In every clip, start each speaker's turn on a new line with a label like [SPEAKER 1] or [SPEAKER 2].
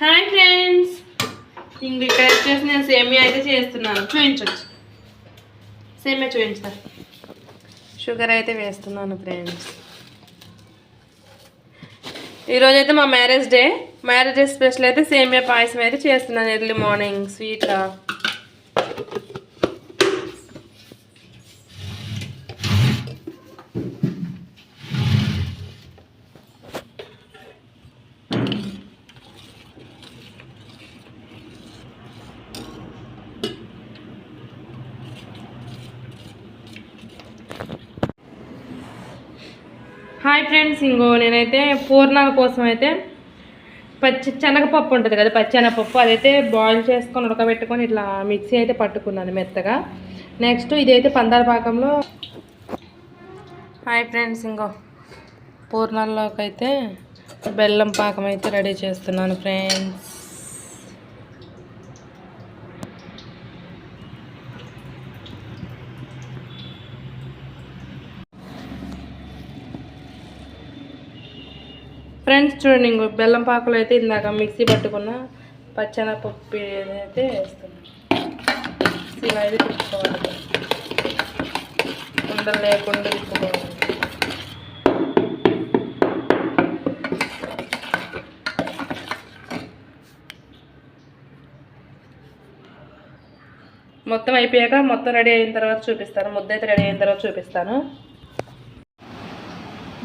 [SPEAKER 1] Hi friends. ఇంక ఇక్కడ వచ్చేసి నేను సేమియా అయితే చేస్తున్నాను. చూపించవచ్చు సేమియా చూపించుతా షుగర్ అయితే వేస్తున్నాను ఫ్రెండ్స్. ఈరోజు అయితే మా marriage day. Marriage day special అయితే సేమియా పాయసం అయితే చేస్తున్నాను ఎర్లీ మార్నింగ్ స్వీట్గా. హాయ్ ఫ్రెండ్స్ ఇంకో నేనైతే పూర్ణాల కోసం అయితే పచ్చి శనగపప్పు ఉంటుంది కదా పచ్చి శనగపప్పు అదైతే బాయిల్ చేసుకొని ఉడకబెట్టుకొని ఇట్లా మిక్సీ అయితే పట్టుకున్నాను మెత్తగా. నెక్స్ట్ ఇదైతే పందాల పాకంలో. హాయ్ ఫ్రెండ్స్ ఇంకో పూర్ణాల్లోకి అయితే బెల్లం పాకం అయితే రెడీ చేస్తున్నాను ఫ్రెండ్స్ ఫ్రెండ్స్ చూడండి ఇంకో బెల్లం పాకలు అయితే ఇందాక మిక్సీ పట్టుకున్న పచ్చెనపప్పు అయితే వేస్తున్నాం. ఇలా అయితే తిప్పుకోవాలి. ఉండలు లేకుండా తిప్పుకోవాలి. మొత్తం అయిపోయాక మొత్తం రెడీ అయిన తర్వాత చూపిస్తాను. ముద్ద అయితే రెడీ అయిన తర్వాత చూపిస్తాను.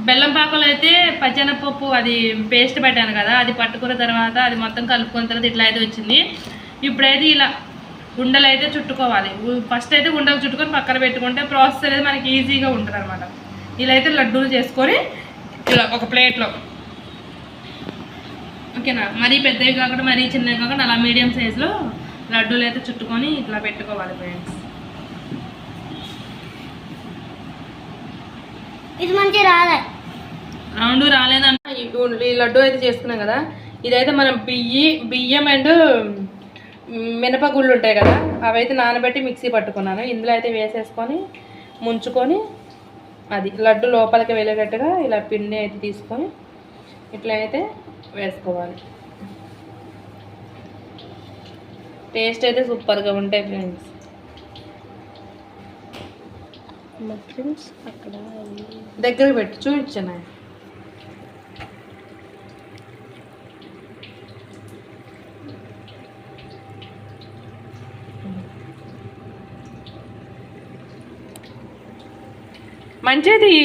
[SPEAKER 1] బెల్లం పాకలో అయితే పచ్చెనపప్పు అది పేస్ట్ పెట్టాను కదా అది పట్టుకున్న తర్వాత అది మొత్తం కలుపుకున్న తర్వాత ఇట్లా అయితే వచ్చింది. ఇప్పుడైతే ఇలా గుండెలు అయితే చుట్టుకోవాలి. ఫస్ట్ అయితే గుండెలు చుట్టుకొని పక్కన పెట్టుకుంటే ప్రాసెస్ అనేది మనకి ఈజీగా ఉంటుంది అనమాట ఇలా అయితే లడ్డూలు చేసుకొని ఇలా ఒక ప్లేట్లో. ఓకేనా? మరీ పెద్దవి కాకుండా మరీ చిన్నవి కాకుండా అలా మీడియం సైజులో లడ్డూలు అయితే చుట్టుకొని ఇట్లా పెట్టుకోవాలి ఫ్రెండ్స్
[SPEAKER 2] ఇది మంచి రాలే.
[SPEAKER 1] రౌండ్ రాలేదంట ఈ లడ్డు అయితే చేసుకున్నాం కదా. ఇదైతే మనం బియ్యి బియ్యం అండ్ మినపగుళ్ళు ఉంటాయి కదా. అవైతే నానబెట్టి మిక్సీ పట్టుకున్నాను. ఇందులో అయితే వేసేసుకొని ముంచుకొని అది లడ్డు లోపలికి వెళ్ళేటట్టుగా ఇలా పిండి అయితే తీసుకొని ఇట్లా అయితే వేసుకోవాలి. టేస్ట్ అయితే సూపర్గా ఉంటాయి ఫ్రెండ్స్.
[SPEAKER 2] ఫ్రెండ్స్ అక్కడ
[SPEAKER 1] దగ్గర పెట్టి చూపించాను? మంచిది.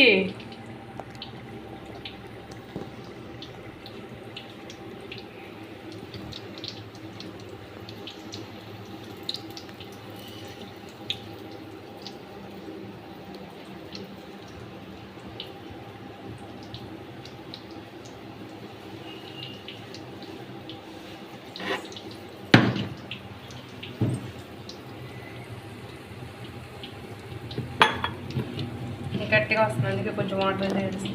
[SPEAKER 1] గట్టిగా వస్తుంది అందుకే కొంచెం వాటర్ అయితే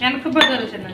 [SPEAKER 1] వెనక బదులు చిన్న.